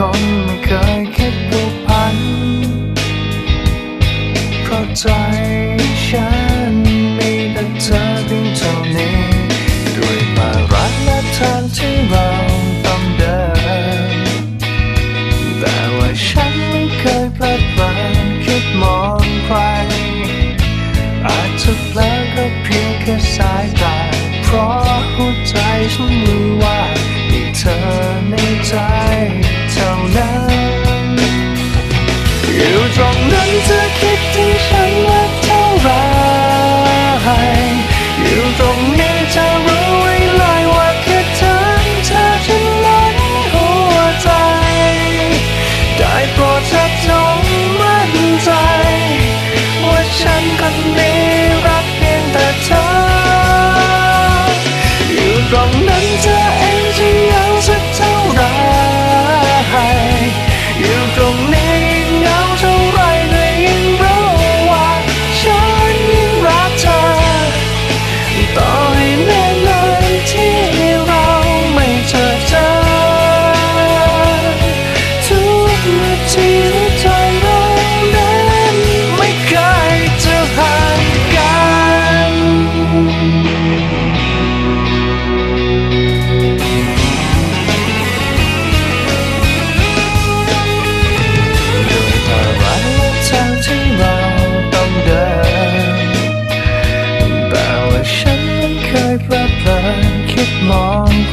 คนไม่เคยคิดผูกพัน เพราะใจฉันมีแต่เธอเพียงเท่านี้ ด้วยมารัะและทางที่เราต้องเดิน แต่ว่าฉันไม่เคยพลาดพลั้คิดมองใคร อาจจะแปล ตรงนั้นเธอคิดถึงฉันไหม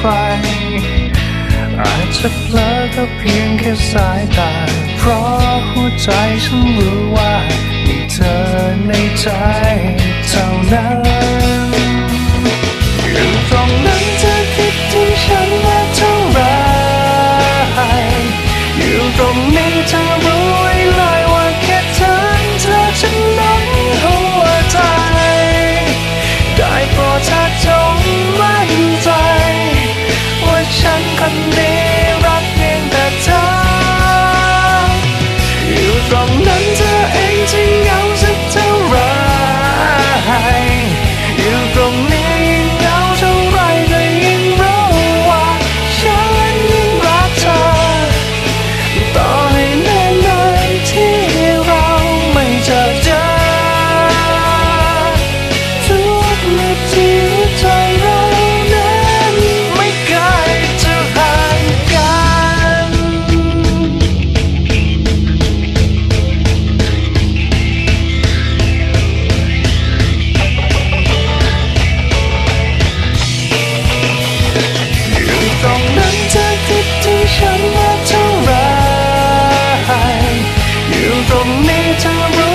ร อาจจะเพลอก็เพียงแค่สายตา เพราะหัวใจฉันรู้ว่ามีเธอในใจเท่านั้น ที่ฉันรักเท่าไรอยู่ตรงนี้เธอรู้